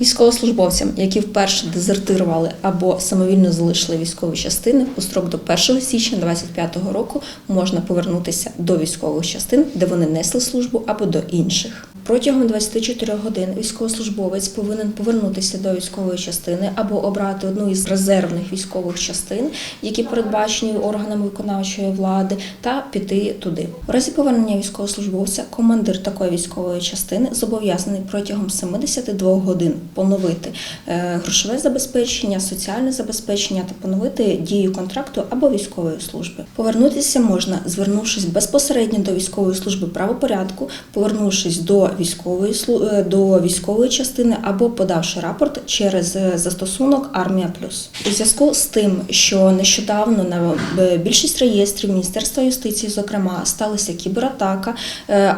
Військовослужбовцям, які вперше дезертирували або самовільно залишили військові частини, у строк до 1 січня 2025 року можна повернутися до військових частин, де вони несли службу, або до інших. Протягом 24 годин військовослужбовець повинен повернутися до військової частини або обрати одну із резервних військових частин, які передбачені органами виконавчої влади, та піти туди. У разі повернення військовослужбовця командир такої військової частини зобов'язаний протягом 72 годин поновити е, грошове забезпечення, соціальне забезпечення та поновити дію контракту або військової служби. Повернутися можна, звернувшись безпосередньо до військової служби правопорядку, повернувшись до військової е, до військової частини або подавши рапорт через е, застосунок Армія Плюс. У зв'язку з тим, що нещодавно на е, більшість реєстрів Міністерства юстиції, зокрема, сталася кібератака.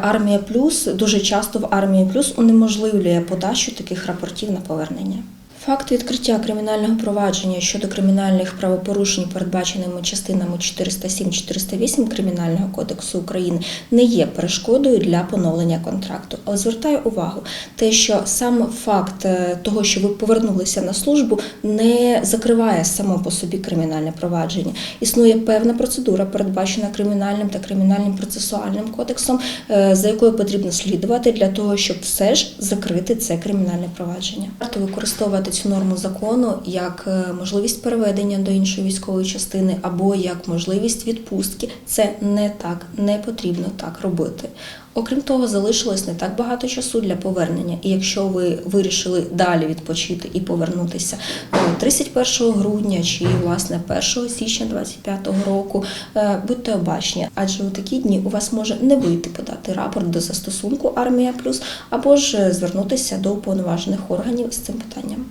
Армія Плюс дуже часто в Армії Плюс унеможливлює подачу таких рапортів на повернення. Факт відкриття кримінального провадження щодо кримінальних правопорушень, передбаченими частинами 407-408 Кримінального кодексу України, не є перешкодою для поновлення контракту. Але звертаю увагу, те, що сам факт е, того, що ви повернулися на службу, не закриває само по собі кримінальне провадження. Існує певна процедура, передбачена кримінальним та кримінальним процесуальним кодексом, е, за якою потрібно слідувати для того, щоб все ж закрити це кримінальне провадження. Варто використовувати цю норму закону як е, можливість переведення до іншої військової частини або як можливість відпустки. Це не так, не потрібно так робити. Окрім того, залишилось не так багато часу для повернення. І якщо ви вирішили далі відпочити і повернутися е, 31 грудня чи власне 1 січня 2025 року, е, будьте обачні, адже у такі дні у вас може не вийти подати рапорт до застосунку Армія Плюс або ж е, звернутися до уповноважених органів з цим питанням.